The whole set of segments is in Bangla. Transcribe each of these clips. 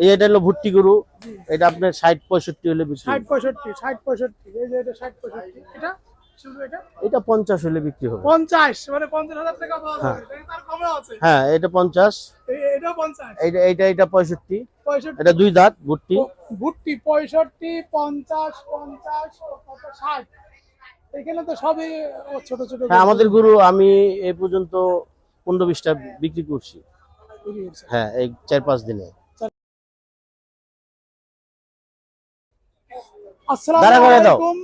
এই এটা হলো ভুট্টি গরু। এটা আপনার ষাট পঁয়ষট্টি হলে বিক্রি ষাট পঁয়ষট্টি ষাট পঁয়ষট্টি এই যে এটা ষাট পঁয়ষট্টি এটা এটা? এটা পঞ্চাশ হলে বিক্রি হবে। পঞ্চাশ মানে পঞ্চাশ হাজার টাকা হ্যাঁ। এটা হ্যাঁ এটা পঞ্চাশ। এইটা এটা পঁয়ষট্টি। পঁয়ষট্টি। এটা দুই দাঁত ভুট্টি। ভুট্টি পঁয়ষট্টি পঞ্চাশ পঞ্চাশ ষাট। এখানে তো সবই ছোট ছোট হ্যাঁ আমাদের গুরু আমি এ পর্যন্ত পনেরো বিশটা বিক্রি করছি। হ্যাঁ এই চার পাঁচ দিনে। আসসালামু। আলাইকুম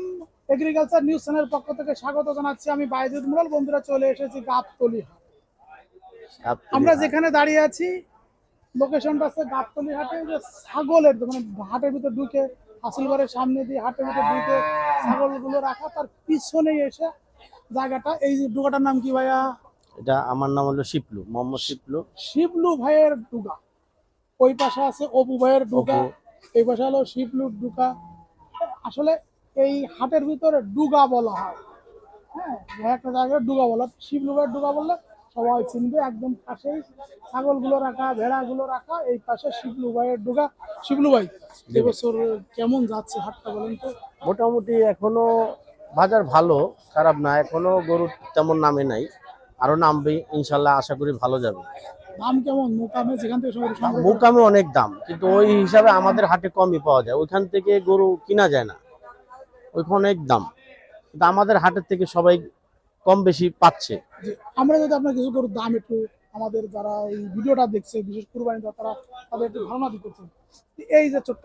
এগ্রিকালচার নিউজ চ্যানেল পক্ষ থেকে স্বাগত জানাচ্ছি। আমি বাইজুদ মুরাল বন্ধুরা চলে এসেছি গাবতলি হাট। আমরা যেখানে দাঁড়িয়ে আছি লোকেশনটা আছে গাবতলি হাটে। যে ছাগলের মানে হাটের ভিতর ঢুকে হাসিলবাড়ির সামনে দিয়ে হাটের ভিতর ঢুকে ছাগলগুলো রাখা তার পিছনেই এসে জায়গাটা। এই যে ডুগাটার নাম কি ভাইয়া? এটা আমার নাম হলো শিপলু মোহাম্মদ শিপলু। শিবলু ভাইয়ের ডুগা। ওই পাশে আছে অপু ভাইয়ের ডুগা। এই পাশে হলো শিবলুর ডুগা। আসলে এই হাটের ভিতরে ডুগা বলা হয়। হ্যাঁ একটা জায়গায় ডুগা বলা। শিবলু ভাইয়ের ডুগা বললে সবাই চিনবে, একদম পাশেই ছাগলগুলো রাখা, ভেড়াগুলো রাখা, এই পাশে শিবলু ভাইয়ের ডুগা। শিবলু ভাই এবছর কেমন যাচ্ছে হাটটা বলেন তো? মোটামুটি এখনও বাজার ভালো, খারাপ না। এখনও গরু তেমন নামে নাই। আরও নামবে ইনশাল্লাহ আশা করি ভালো যাবে। দাম কেমন? মোকামে যেখান থেকে অনেক দাম কিন্তু ওই হিসাবে আমাদের হাটে কমই পাওয়া যায়। ওইখান থেকে গরু কিনা যায় না। ওইখানে অনেক দাম। কিন্তু আমাদের হাটের থেকে সবাই কম বেশি পাচ্ছে। আমরা যদি আপনার কিছু গরুর দাম একটু আমাদের যারা এই ভিডিওটা দেখছে বিশেষ কুরবানি দেওয়া তারা তাদের একটু ধারণা দিতে এই যে ছোট্ট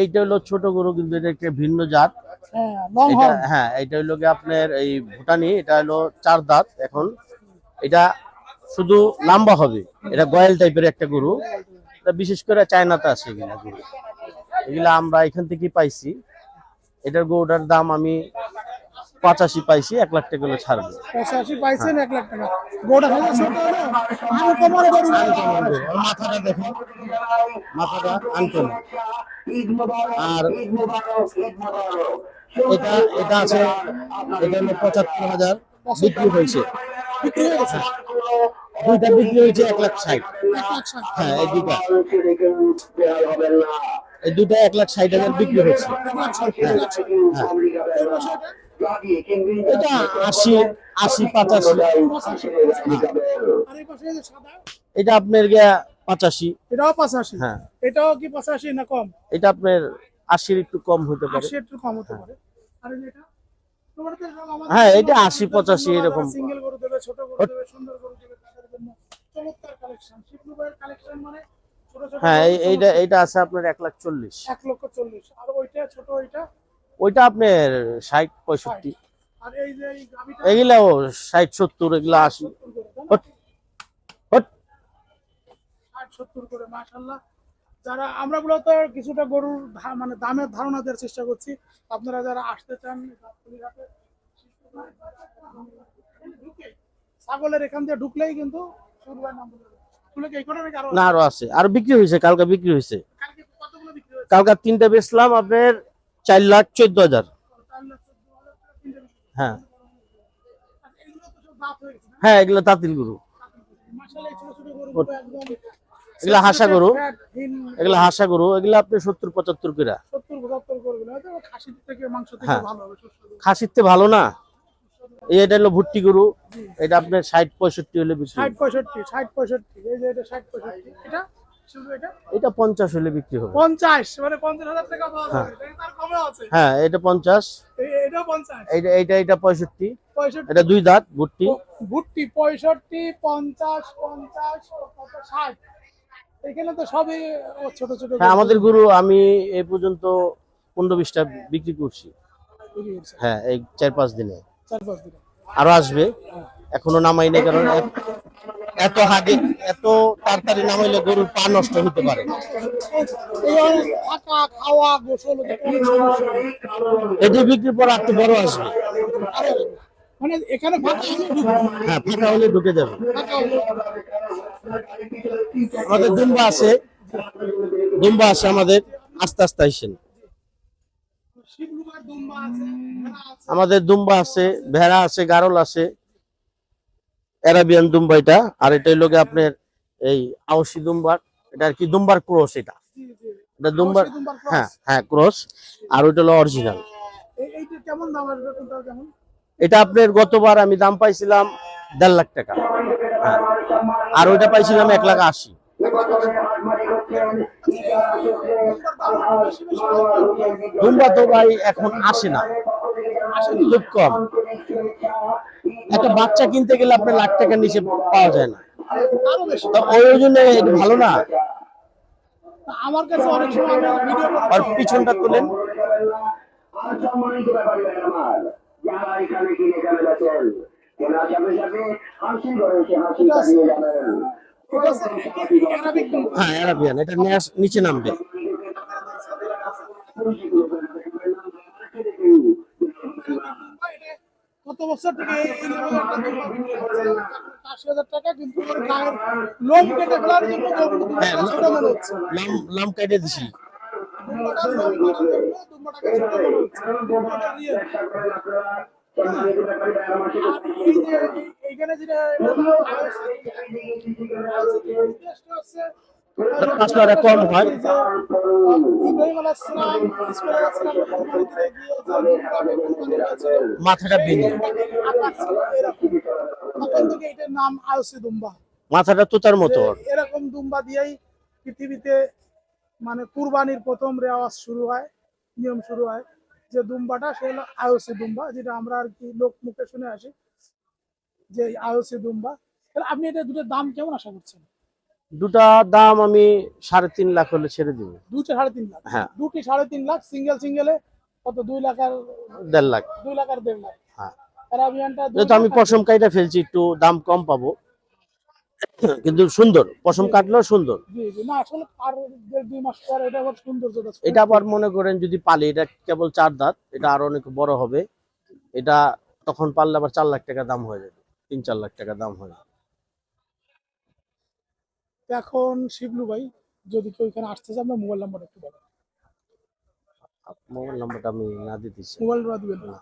এইটা হলো ছোট গরু কিন্তু এটা একটা ভিন্ন জাত। হ্যাঁ এটা হ্যাঁ এটা হলো আপনার এই ভুটানি এটা হলো চার দাঁত এখন। এটা শুধু লম্বা হবে এটা গয়েল টাইপের একটা গরু। বিশেষ করে চায়নাতে আছে এগুলা গরু। এগুলা আমরা এখান থেকে পাইছি। এটার গরুটার দাম আমি পঁচাশি পাইছি এক লাখ টাকা ছাড়বো। পঁচাশি পাইছেন এক লাখ টাকা। গোটা হলে ছোট আনকমন গরু মাথাটা দেখেন। মাথাটা আনকমন আর এটা এটা আছে এটা হলো পঁচাত্তর হাজার বিক্রি হয়েছে। বিক্রি হয়ে গেছে? দুইটা বিক্রি হয়েছে এক লাখ ষাট। হ্যাঁ এই দুইটা। এই দুইটা এক লাখ ষাট হাজার বিক্রি হয়েছে। হ্যাঁ। এটা এটা আশি আশি পঁচাশি। পঁচাশি আর এই পাশে এই যে সাদা এটা আপনার গিয়া পঁচাশি। এটাও পঁচাশি। হ্যাঁ। এটাও কি পঁচাশি না কম? এটা আপনার আশির একটু কম হতে পারে। একটু কম হতে পারে। আর এটা? তোমার তো সব আমাদের হ্যাঁ, এটা 80 85 এরকম। সিঙ্গেল গরু দেবে ছোট গরু দেবে সুন্দর গরু দেবে তাদের জন্য চমৎকার কালেকশন শিবলু ভাইয়ের কালেকশন মানে হ্যাঁ এইটা এইটা আছে আপনার এক লাখ চল্লিশ। এক লক্ষ চল্লিশ। আর ওইটা ছোট ওইটা? ওইটা আপনার ষাট পঁয়ষট্টি। এগুলাও ষাট সত্তর এগুলা আশি। করে মাশাল্লাহ যারা আমরা মূলত কিছুটা গরুর মানে দামের ধারণা দেওয়ার চেষ্টা করছি। আপনারা যারা আসতে চান ঢুকে, ছাগলের এখান দিয়ে ঢুকলেই কিন্তু আরও না আরও আছে। আর বিক্রি হয়েছে কালকে বিক্রি হয়েছে। কালকে বিক্রি হয়েছে? কালকে তিনটা বেচলাম আপনার চার লাখ চোদ্দ হাজার। হ্যাঁ। হয়ে? হ্যাঁ এগুলো তাঁতিল গরু। এগুলা হাসা গরু। এগুলো হাসা গরু। এগুলো আপনি সত্তর, পঁচাত্তর করে। খাসির থেকে হ্যাঁ। ভালো না। এটা হলো ভুট্টি গরু। এটা আপনার ষাট পঁয়ষট্টি হলে ষাট পঁয়ষট্টি ষাট পঁয়ষট্টি। এই যে এটা ষাট পঁয়ষট্টি। এটা এটা? এটা পঞ্চাশ হলে বিক্রি হবে। পঞ্চাশ মানে পঞ্চাশ হাজার টাকা পাওয়া যাবে তার কমে আছে। হ্যাঁ এটা পঞ্চাশ। এই- এইটা এটা পঁয়ষট্টি। পঁয়ষট্টি। এটা দুই দাঁত ভুট্টি ভুট্টি পঁয়ষট্টি পঞ্চাশ পঞ্চাশ ষাট। এখানে তো সবই ছোট ছোট হ্যাঁ আমাদের গুরু আমি এ পর্যন্ত পনেরো বিশটা বিক্রি করছি। হ্যাঁ এই চার পাঁচ দিনে। চার পাঁচ দিনে। আরও আসবে। এখনও নামাই নাই কারণ এত হাগে এত তাড়াতাড়ি নামাইলে গরুর পা নষ্ট হতে পারে। খাওয়া গোসল। এটি বিক্রির পর একটু বড় আসবে। মানে এখানে হ্যাঁ ফাঁকা হলে ঢুকে যাবে। আমাদের দুম্বা আছে। দুম্বা আছে আমাদের। আস্তে আস্তে আইসেন। আমাদের দুম্বা আছে ভেড়া আছে গারল আছে। অ্যারাবিয়ান দুম্বা এটা আর এটা হলো গিয়ে আপনার এই আউসি দুম্বার এটা আর কি দুম্বার ক্রস এটা। এটা দুম্বার। হ্যাঁ হ্যাঁ ক্রস আর ওইটা হলো অরিজিনাল এটা আপনার গতবার আমি দাম পাইছিলাম দেড় লাখ টাকা। হ্যাঁ। আর ওইটা পাইছিলাম এক লাখ আশি। দুম্বা তো ভাই এখন আসে না। খুব কম। একটা বাচ্চা কিনতে গেলে আপনার লাখ টাকার নিচে পাওয়া যায় না। ওই জন্য ভালো না? আমার কাছে অনেক সময় ভিডিও আর পিছনটা তোলেন। এখানে কিনে হাসি হাসি হ্যাঁ অ্যারাবিয়ান এটা নিচে নামবে। বছর থেকে এই? আশি হাজার টাকা কিন্তু গায়ের লোম কেটে ফেলার জন্য হ্যাঁ, মনে লাম কেটে দিছি মনে এইখানে যেটা মাথাটা মতো। এরকম দুম্বা দিয়েই পৃথিবীতে মানে কুরবানির প্রথম রেওয়াজ শুরু হয়, নিয়ম শুরু হয়, যে দুম্বাটা সে হলো আয়সি দুম্বা, যেটা আমরা আর কি লোক মুখে শুনে আসি, যে আয়সি দুম্বা। আপনি এটা দুটোর দাম কেমন আশা করছেন? দুটা দাম আমি সাড়ে তিন লাখ হলে ছেড়ে দিব। দুটো সাড়ে তিন লাখ? হ্যাঁ। দুটি সাড়ে তিন লাখ? সিঙ্গেল সিঙ্গেলে কত? দুই লাখ আর দেড় লাখ। দুই লাখ আর দেড় লাখ। হ্যাঁ। যেহেতু আমি পশম কাইটা ফেলছি একটু দাম কম পাবো। কিন্তু সুন্দর পশম কাটলেও সুন্দর। এটা আবার মনে করেন যদি পালি এটা কেবল চার দাঁত এটা আরও অনেক বড় হবে। এটা তখন পারলে আবার চার লাখ টাকা দাম হয়ে যাবে তিন চার লাখ টাকা দাম হয়ে যাবে। এখন শিবলু ভাই যদি কেউ এখানে আসতে চান আপনার মোবাইল নাম্বার একটু বলেন। মোবাইল নাম্বারটা আমি না দিতেছি মোবাইল নাম্বার দিবেন না।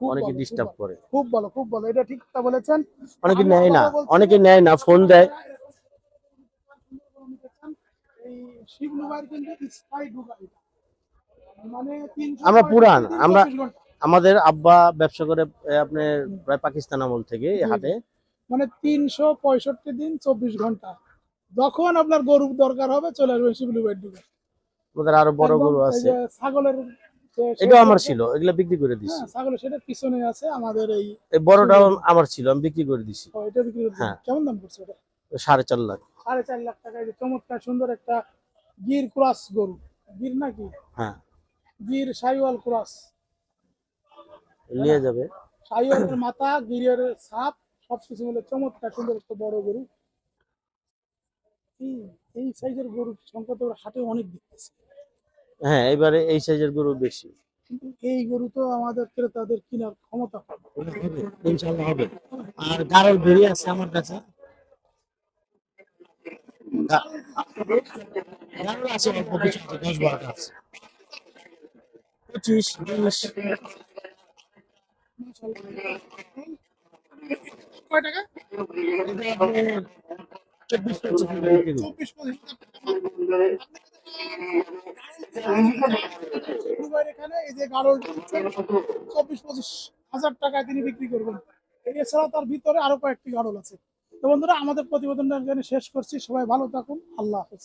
অনেকে ডিস্টার্ব করে। খুব ভালো খুব ভালো। এটা ঠিক কথা বলেছেন। অনেকে নেয় না অনেকে নেয় না ফোন দেয়। মানে 365 আমরা পুরান, আমরা- আমাদের আব্বা ব্যবসা করে আপনার প্রায় পাকিস্তান আমল থেকে হাটে। মানে তিনশো পঁয়ষট্টি দিন চব্বিশ ঘণ্টা। যখন আপনার গরু দরকার হবে চলে আসবেন শিবলু ঢুকে আমাদের আরও বড় গরু আছে। ছাগলের যে এটাও আমার ছিল এগুলা বিক্রি করে দিছি। হ্যাঁ ছাগলের সেটা পিছনে আছে আমাদের এই এই বড়টাও আমার ছিল আমি বিক্রি করে দিছি। ও, এটা বিক্রি করতে হ্যাঁ। কেমন দাম করছে এটা? সাড়ে চার লাখ। সাড়ে চার লাখ টাকা এই চমৎকার সুন্দর একটা গির ক্রস গরু। গির নাকি? হ্যাঁ। গির সাইওয়াল ক্রস। নিয়ে যাবে। সাইওয়ালের মাথা গিরের ছাপ সবকিছু মিলে চমৎকার সুন্দর একটা বড় গরু। এই সাইজের গরুর সংখ্যা তো হাটে অনেক দেখতেছে হ্যাঁ এবারে এই সাইজের গরু বেশি। কিন্তু এই গরু তো আমাদের ক্রেতাদের কেনার ক্ষমতা কম। ইনশাল্লাহ হবে। আর গারল বেরিয়ে আছে আমার কাছে। গা- আছে অল্প কিছু আছে দশ বারোটা আছে। পঁচিশ বিশ। কয় টাকা? চব্বিশ পঁচিশ চব্বিশ পঁচিশ এখানে এই যে গারল চব্বিশ পঁচিশ হাজার টাকায় তিনি বিক্রি করবেন এছাড়া তার ভিতরে আরও কয়েকটি গারল আছে। তো বন্ধুরা আমাদের প্রতিবেদনটা এখানে শেষ করছি। সবাই ভালো থাকুন। আল্লাহ হাফেজ।